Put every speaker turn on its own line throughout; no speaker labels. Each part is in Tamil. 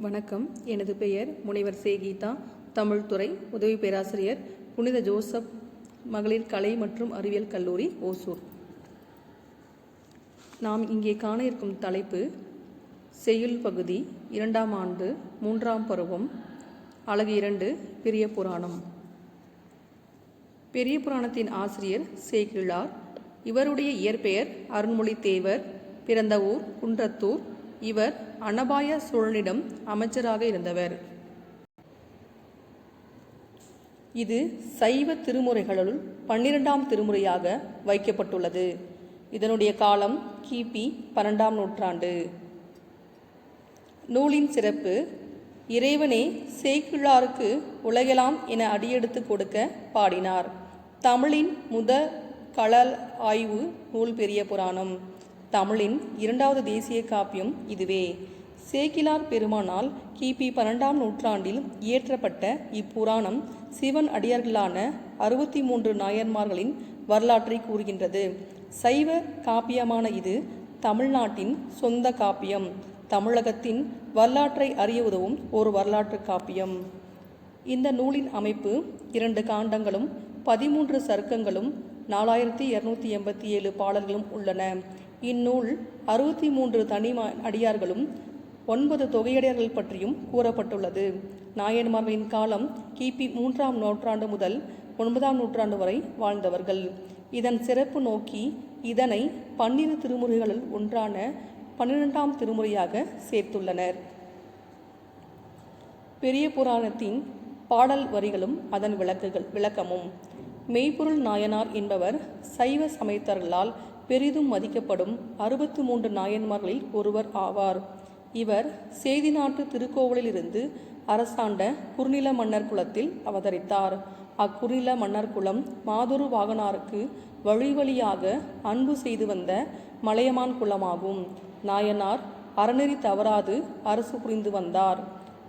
வணக்கம். எனது பெயர் முனைவர் சே. கீதா. உதவி பேராசிரியர் புனித ஜோசப். மகளிர் கலை மற்றும் அறிவியல் கல்லூரி ஓசூர். நாம் இங்கே காண இருக்கும் தலைப்பு செய்யுள் பகுதி இரண்டாம் ஆண்டு மூன்றாம் பருவம் அழகு இரண்டு பெரிய புராணம். பெரிய புராணத்தின் ஆசிரியர் சேக்கிழார் இவருடைய இயற்பெயர் அருண்மொழி தேவர் பிறந்த ஊர் குன்றத்தூர். இவர் அனபாய சோழனிடம் அமைச்சராக இருந்தவர். இது சைவ திருமுறைகளுள் பன்னிரெண்டாம் திருமுறையாக வைக்கப்பட்டுள்ளது. இதனுடைய காலம் கிபி பன்னெண்டாம் நூற்றாண்டு. நூலின் சிறப்பு இறைவனே சேக்கிழாருக்கு உலகலாம் என அடியெடுத்து கொடுக்க பாடினார். தமிழின் முத களல் ஆய்வு நூல் பெரிய புராணம். தமிழின் இரண்டாவது தேசிய காப்பியம் இதுவே. சேக்கிலார் பெருமானால் கிபி பன்னெண்டாம் நூற்றாண்டில் இயற்றப்பட்ட இப்புராணம் சிவன் அடியார்களான அறுபத்தி மூன்று நாயன்மார்களின் வரலாற்றை கூறுகின்றது. சைவ காப்பியமான இது தமிழ்நாட்டின் சொந்த காப்பியம். தமிழகத்தின் வரலாற்றை அறிய உதவும் ஒரு வரலாற்று காப்பியம். இந்த நூலின் அமைப்பு இரண்டு காண்டங்களும் பதிமூன்று சருக்கங்களும் நாலாயிரத்தி இரநூத்தி எண்பத்தி ஏழு பாடல்களும் உள்ளன. இந்நூல் அறுபத்தி மூன்று தனி அடியார்களும் ஒன்பது தொகையடியார்கள் பற்றியும் கூறப்பட்டுள்ளது. நாயன்மார்களின் காலம் கிபி மூன்றாம் நூற்றாண்டு முதல் ஒன்பதாம் நூற்றாண்டு வரை வாழ்ந்தவர்கள். இதன் சிறப்பு நோக்கி இதனை பன்னிரு திருமுறைகளில் ஒன்றான பன்னிரெண்டாம் திருமுறையாக சேர்த்துள்ளனர். பெரிய புராணத்தின் பாடல் வரிகளும் அதன் விளக்குகள் விளக்கமும். மெய்ப்பொருள் நாயனார் என்பவர் சைவ சமயத்தர்களால் பெரிதும் மதிக்கப்படும் அறுபத்து மூன்று நாயன்மார்களில் ஒருவர் ஆவார். இவர் சேதி நாட்டு திருக்கோவிலிருந்து அரசாண்ட குறுநில மன்னர் குலத்தில் அவதரித்தார். அக்குறுநில மன்னர் குலம் மாதுரு வாகனாருக்கு வழி வழியாக அன்பு செய்து வந்த மலையமான் குலமாகும். நாயனார் அறநெறி தவறாது அரசு புரிந்து வந்தார்.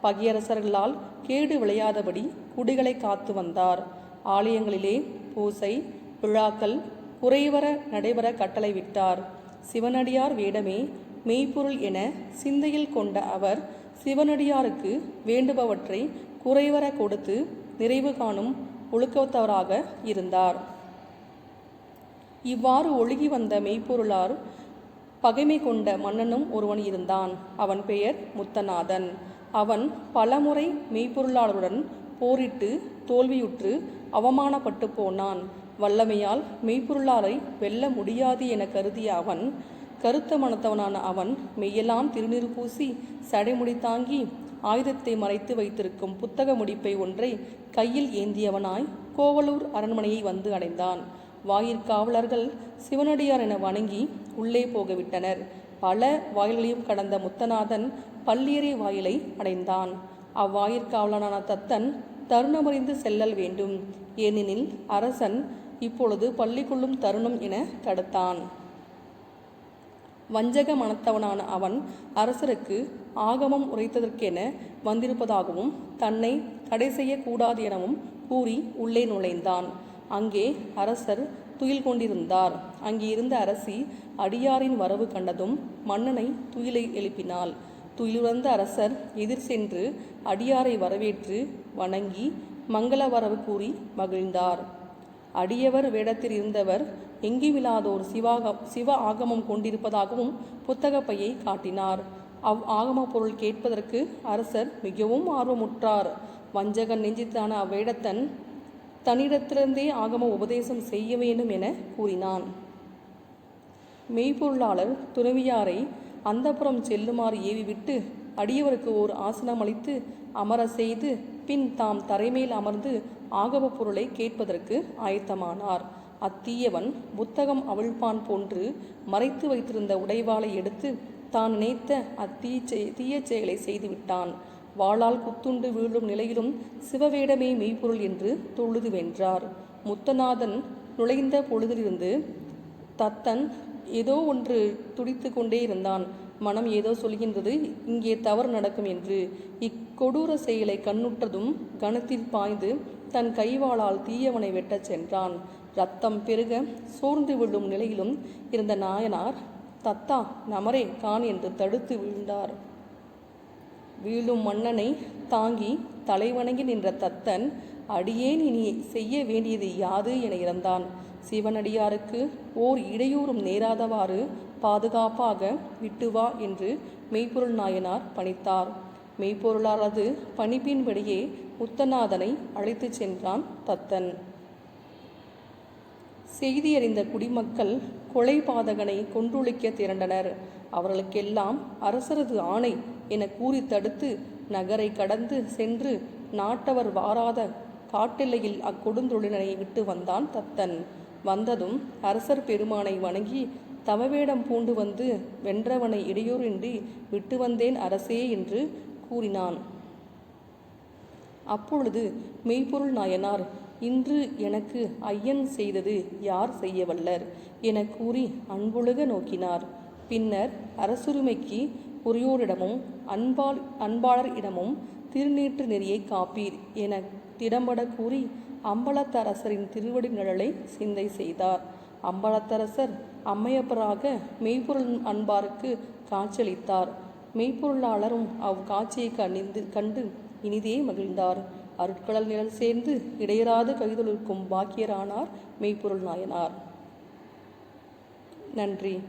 பகியரசர்களால் கேடு விளையாதபடி குடிகளை காத்து வந்தார். ஆலயங்களிலே பூசை விழாக்கள் குறைவர நடைபெற கட்டளை விட்டார். சிவனடியார் வேடமே மெய்ப்பொருள் என சிந்தையில் கொண்ட அவர் சிவனடியாருக்கு வேண்டுபவற்றை குறைவர கொடுத்து நிறைவு காணும் ஒழுக்கத்தவராக இருந்தார். இவ்வாறு ஒழுகி வந்த மெய்ப்பொருளார் பகைமை கொண்ட மன்னனும் ஒருவன் இருந்தான். அவன் பெயர் முத்தநாதன். அவன் பலமுறை மெய்ப்பொருளாளருடன் போரிட்டு தோல்வியுற்று அவமானப்பட்டு போனான். வல்லமையால் மெய்ப்பொருளாரை வெல்ல முடியாது என கருதிய அவன் கருத்த மனத்தவனான அவன் மெய்யெல்லாம் திருநீறு பூசி சடைமுடி தாங்கி ஆயுதத்தை மறைத்து வைத்திருக்கும் புத்தக முடிப்பை ஒன்றை கையில் ஏந்தியவனாய் கோவலூர் அரண்மனையை வந்து அடைந்தான். வாயிற்காவலர்கள் சிவனடியார் என வணங்கி உள்ளே போகவிட்டனர். பல வாயில்களையும் கடந்த முத்தநாதன் பள்ளியறை வாயிலை அடைந்தான். அவ்வாயிற்காவலனான தத்தன் தருணமறிந்து செல்லல் வேண்டும். ஏனெனில் அரசன் இப்பொழுது பள்ளி கொள்ளும் தருணம் என தடுத்தான் வஞ்சக மனத்தவனான அவன் அரசருக்கு ஆகமம் உரைத்ததற்கென வந்திருப்பதாகவும் தன்னை தடை செய்யக்கூடாது எனவும் கூறி உள்ளே நுழைந்தான். அங்கே அரசர் துயில் கொண்டிருந்தார். அங்கே இருந்த அரசி அடியாரின் வரவு கண்டதும் மன்னனை துயிலை எழுப்பினாள். துயிலுறந்த அரசர் எதிர் சென்று அடியாரை வரவேற்று வணங்கி மங்கள வரவு கூறி மகிழ்ந்தார். அடியவர் வேடத்தில் இருந்தவர் எங்குமில்லாதோர் சிவாக சிவ ஆகமம் கொண்டிருப்பதாகவும் புத்தகப்பையை காட்டினார். அவ் ஆகம பொருள் கேட்பதற்கு அரசர் மிகவும் ஆர்வமுற்றார். வஞ்சகன் நெஞ்சித்தான அவ்வேடத்தன் தன்னிடத்திலிருந்தே ஆகம உபதேசம் செய்ய வேண்டும் என கூறினான். மெய்ப்பொருளாளர் துறவியாரை அந்தப்புறம் செல்லுமாறு ஏவிவிட்டு அடியவருக்கு ஓர் ஆசனம் அளித்து அமர செய்து பின் தாம் தரைமேல் அமர்ந்து ஆகவ பொருளை கேட்பதற்கு ஆயத்தமானார். அத்தீயவன் புத்தகம் அவிழ்ப்பான் போன்று மறைத்து வைத்திருந்த உடைவாளை எடுத்து தான் நினைத்த அத்தீ தீய செயலை செய்துவிட்டான். வாளால் குத்துண்டு வீழும் நிலையிலும் சிவவேடமே மெய்ப்பொருள் என்று தொழுது வென்றார். முத்தநாதன் நுழைந்த பொழுதிலிருந்து தத்தன் ஏதோ ஒன்று துடித்து கொண்டே இருந்தான். மனம் ஏதோ சொல்கின்றது இங்கே தவறு நடக்கும் என்று. இக் இக்கொடூர செயலை கண்ணுற்றதும் கணத்தில் பாய்ந்து தன் கைவாளால் தீயவனை வெட்டச் சென்றான். ரத்தம் பெருக சோர்ந்து விழும் நிலையிலும் இருந்த நாயனார் தத்தா நமரே கான் என்று தடுத்து விழுந்தார். வீழும் மன்னனை தாங்கி தலைவணங்கி நின்ற தத்தன் அடியேன் இனி செய்ய வேண்டியது யாது என இறந்தான். சிவனடியாருக்கு ஓர் இடையூறும் நேராதவாறு பாதுகாப்பாக விட்டு வா என்று மெய்ப்பொருள் நாயனார் பணித்தார். மெய்ப்பொருளாரது பணிப்பின்படியே முத்தநாதனை அழைத்துச் சென்றான் தத்தன். செய்தியறிந்த குடிமக்கள் கொலை பாதகனை கொன்றொழிக்க திரண்டனர். அவர்களுக்கெல்லாம் அரசரது ஆணை என கூறி தடுத்து நகரை கடந்து சென்று நாட்டவர் வாராத காட்டெல்லையில் அக்கொடுந்தொழிலனை விட்டு வந்தான் தத்தன். வந்ததும் அரசர் பெருமானை வணங்கி தவவேடம் பூண்டு வந்து வென்றவனை இடையூறின்றி விட்டு வந்தேன் அரசே என்று கூறினான். அப்பொழுது மெய்ப்பொருள் நாயனார் இன்று எனக்கு ஐயன் செய்தது யார் செய்யவல்லர் என கூறி அன்பொழுக நோக்கினார். பின்னர் அரசுரிமைக்கு உரியோரிடமும் அன்பால் அன்பாளர் இடமும் திருநீற்று நெறியை காப்பீர் என திடம்பட கூறி அம்பலத்தரசரின் திருவடி நிழலை சிந்தை செய்தார். அம்பலத்தரசர் அம்மையப்பராக மெய்ப்பொருள் அன்பாருக்கு காட்சியளித்தார். மெய்ப்பொருளாளரும் அவ் காட்சியை கணிந்து கண்டு இனிதே மகிழ்ந்தார். அருட்கடல் நிழல் சேர்ந்து இடையராது கைதொழிற்கும் பாக்கியரானார் மெய்ப்பொருள் நாயனார். நன்றி.